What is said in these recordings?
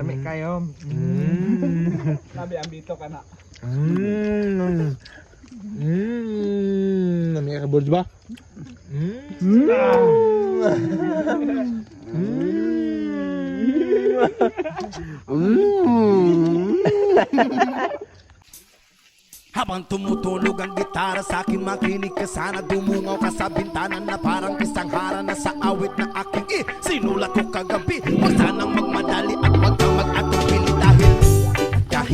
Lami kayo. Mm. Sabi, ambito ka na. Mm. Mm. Nami ka boards ba? Mm. Habang tumutunog ang gitara sa akin makinig ka sana Dumungaw ka sa bintana na parang isang hara na sa awit na aking i Sinulat ko kagabi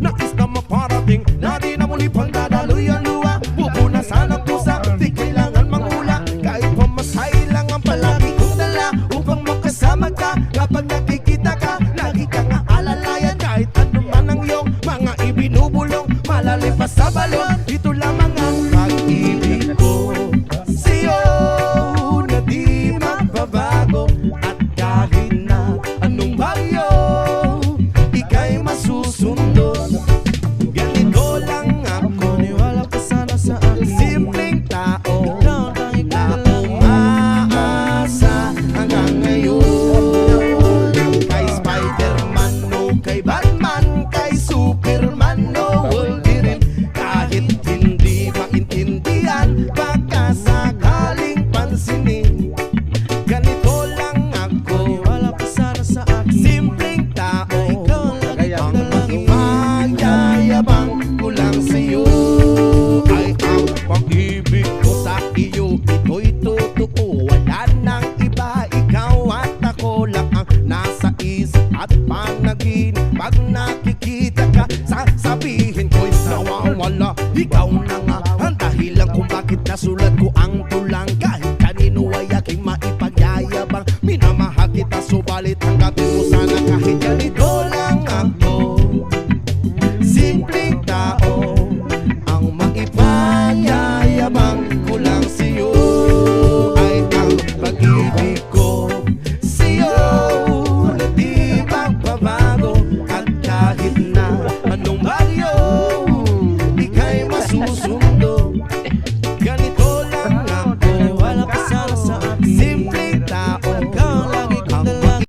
na maparating Na di na muli pang dadaloy ang luwa Pupunasan ang pusa Di kailangan mangula. Kahit pamasahe lang ang palagi dala Upang makasama ka Kapag nakikita ka Lagi kang aalalayan. Kahit ano man ang ibinubulong Malalim sa balon Ikaw na nga ang dahilan kung bakit nasulat ko ang tulang. Kahit kanino ay aking maipagyayabang. Minamahal kita subalit hanggapin mo sana kahit ganito lang ako Simpleng